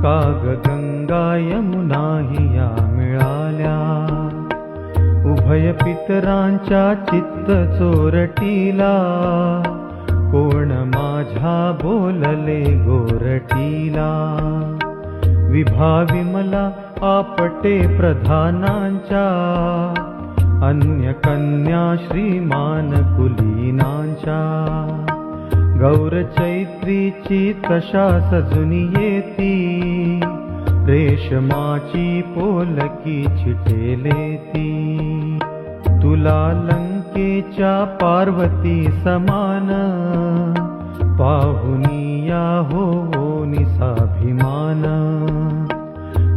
गंगा यमुना हिया मिळाल्या. उभय पितरांच्या चित्त चोरटीला. कोण माझ्या बोलले गोरटीला. विभा विमला आपटे प्रधानांच्या. अन्य कन्या श्रीमान कुलीनांच्या. गौर चैत्रीची तशा सजुनी येती रेशमाची पोलकी छिटेले ती तुला लंकेच्या पार्वती समान। पाहुनिया हो निसाभिमान।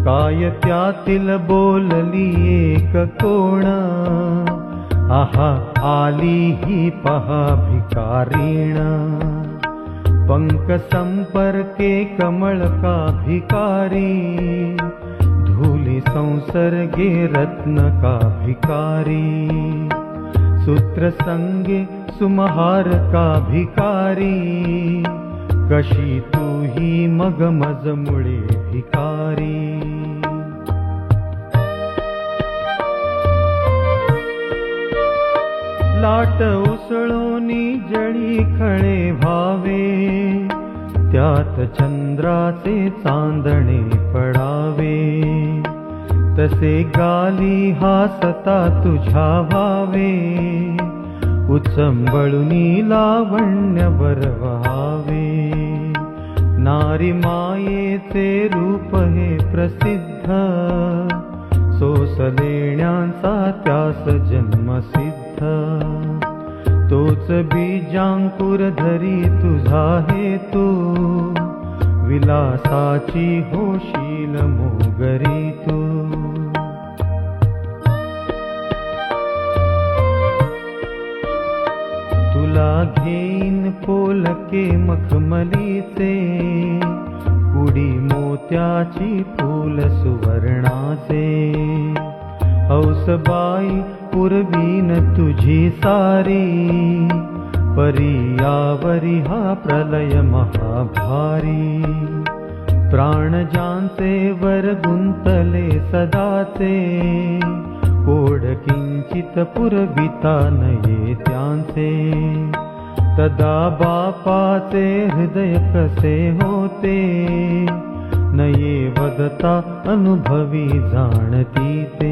काय त्यातील बोलली एक कोण? आहा आली ही पहा भिकारीण पंक संपर्के कमळ का भिकारी धूली संसर्गे रत्न का भिकारी सूत्र संगे सुमहार का भिकारी कशी तू ही मग मज मुळे भिकारी लाट उसळोनी जळी खळे भावे त्यात चंद्राचे चांदणे पडावे. तसे गाली हासता तुझ्या व्हावे. उचंबळुनी लावण्य बरवावे. नारी मायेचे रूप हे प्रसिद्ध. सोस देण्याचा त्यास जन्मसिद्ध तोच बीजांकुर धरी तुझा हे तू विलासाची होशील मोगरी तू. तुला घेईन पोलके मखमलीचे. कुडी मोत्याची फूल सुवर्णाचे. हौसबाई पुरवीन तुझी सारी। परियावरी हा प्रलय महाभारी। प्राण जानचे वर गुंतले सदाचे कोड किंचित पुरविता नये त्यांचे तदा बापाचे हृदय कसे होते? नये वदता अनुभवी जाणती ते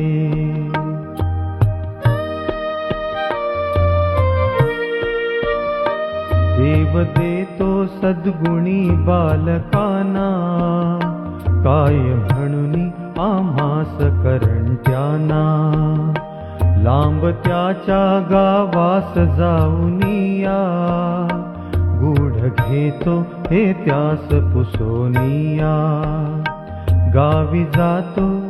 देव देतो सद्गुणी बालकाना. काय म्हणून आम्हास करंट्याना लांब त्याच्या गावास जाऊनिया गूढ घेतो हे त्यास पुसोनिया गावी जातो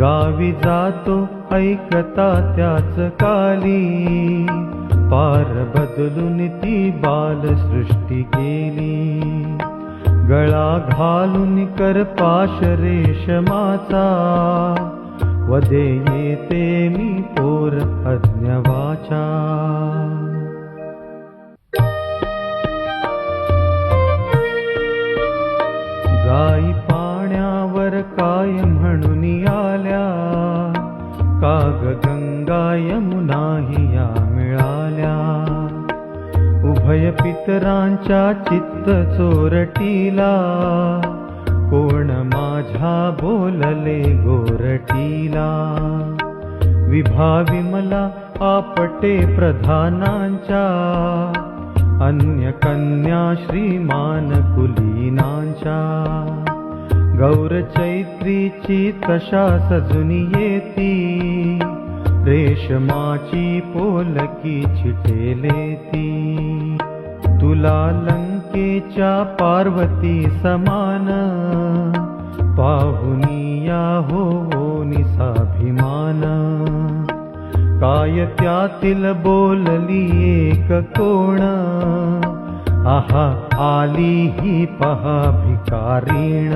गावी जातो ऐकता त्याच काली. पार बदलून ती बाल सृष्टी केली. गळा घालून कर पाश रेशमाचा वदे येते मी पोर अज्ञवाचा काय म्हणून आल्या. काग गंगा यमुना हिया मिळाल्या. उभय पितरांच्या चित्त चोरटीला. कोण माझ्या बोलले गोरटीला. विभा विमला आपटे प्रधानांच्या. अन्य कन्या श्रीमान कुलीनांच्या गौर चैत्रीची तशा सजुनी येती रेशमाची पोलकी छिटेले ती तुला लंकेच्या पार्वती समान पाहुनिया हो, हो निसाभिमान। काय त्यातील बोलली एक कोण अह आलीः पः विचारेण